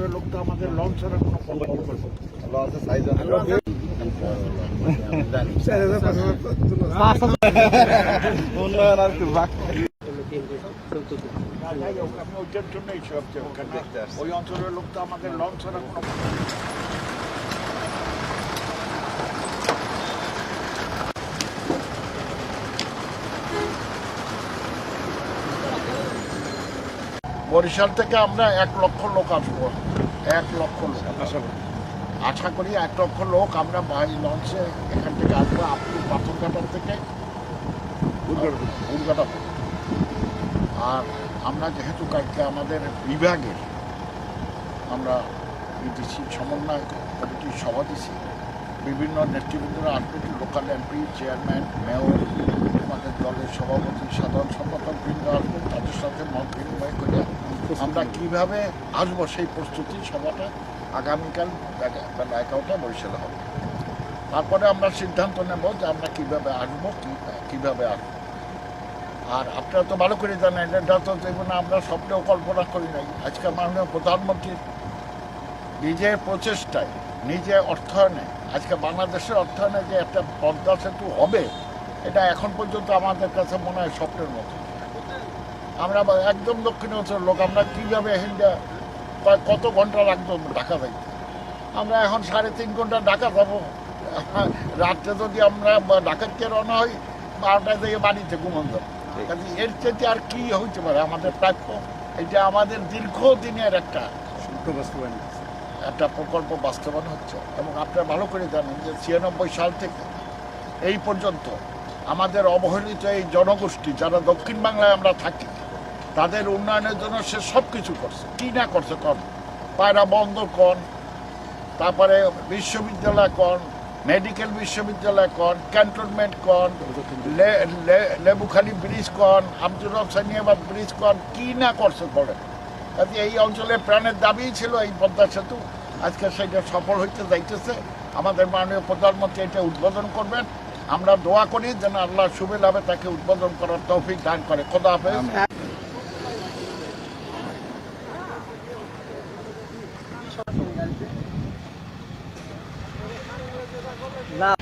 অঞ্চলের লোক তো আমাদের লঞ্চ ছাড়া কোনো কোম্পানি করবে আমি ওইটার জন্যই সব। ওই অঞ্চলের লোক তো আমাদের লঞ্চ ছাড়া কোনো বরিশাল থেকে আমরা এক লক্ষ লোক আসব। এক লক্ষ লোক। আশা করি এক লক্ষ লোক আমরা বাই লঞ্চে এখান থেকে আসব আপনি পাথরঘাটার থেকে। উড়গাটা আর আমরা যেহেতু কালকে আমাদের বিভাগের আমরা দিচ্ছি সমন্বয় কমিটির সভা দিচ্ছি বিভিন্ন নেতৃবৃন্দরা আসবেন লোকাল এমপি চেয়ারম্যান মেয়র আমাদের দলের সভাপতি, সাধারণ সম্পাদক বৃন্দ আসবেন, তাদের সাথে মত বিনিময় করে আমরা কীভাবে আসব সেই প্রস্তুতি সভাটা আগামীকাল বেলা এগারোটায় বরিশালে হবে। তারপরে আমরা সিদ্ধান্ত নেব যে আমরা কীভাবে আসব কি কীভাবে আসব। আর আপনারা তো ভালো করে জানেন এটা তো জীবনে আমরা স্বপ্নেও কল্পনা করি নাই। আজকে মাননীয় প্রধানমন্ত্রীর নিজের প্রচেষ্টায় নিজে অর্থায়নে আজকে বাংলাদেশের অর্থায়নে যে একটা পদ্মা সেতু হবে এটা এখন পর্যন্ত আমাদের কাছে মনে হয় স্বপ্নের মতো। আমরা একদম দক্ষিণ অঞ্চলের লোক আমরা কীভাবে হিন্দা কত ঘণ্টা লাগতো ঢাকা যাইতে আমরা এখন সাড়ে তিন ঘণ্টা ঢাকা যাব। রাত্রে যদি আমরা ঢাকা থেকে রওনা হই বারোটায় থেকে বাড়িতে ঘুমন যাব কাজে এর চেয়ে আর কি হইতে পারে? আমাদের প্রাপ্য এটা আমাদের দীর্ঘদিনের একটা একটা প্রকল্প বাস্তবায়ন হচ্ছে। এবং আপনারা ভালো করে জানেন যে ছিয়ানব্বই সাল থেকে এই পর্যন্ত আমাদের অবহেলিত এই জনগোষ্ঠী যারা দক্ষিণ বাংলায় আমরা থাকি তাদের উন্নয়নের জন্য সে সব কিছু করছে। কি না করছে কন? পায়রা বন্দর কন, তারপরে বিশ্ববিদ্যালয় কন মেডিকেল বিশ্ববিদ্যালয় কন ক্যান্টনমেন্ট কন, লে- লে- ব্রিজ কন আব্দুল রহসানিয়াবাদ ব্রিজ কন, কি না করছে করে কাজে এই অঞ্চলে প্রাণের দাবি ছিল এই পদ্মা সেতু। আজকে সেটা সফল হইতে যাইতেছে। আমাদের মাননীয় প্রধানমন্ত্রী এটা উদ্বোধন করবেন। আমরা দোয়া করি যেন আল্লাহ শুভে লাভে তাকে উদ্বোধন করার তৌফিক দান করে। খোদা হাফেজ। না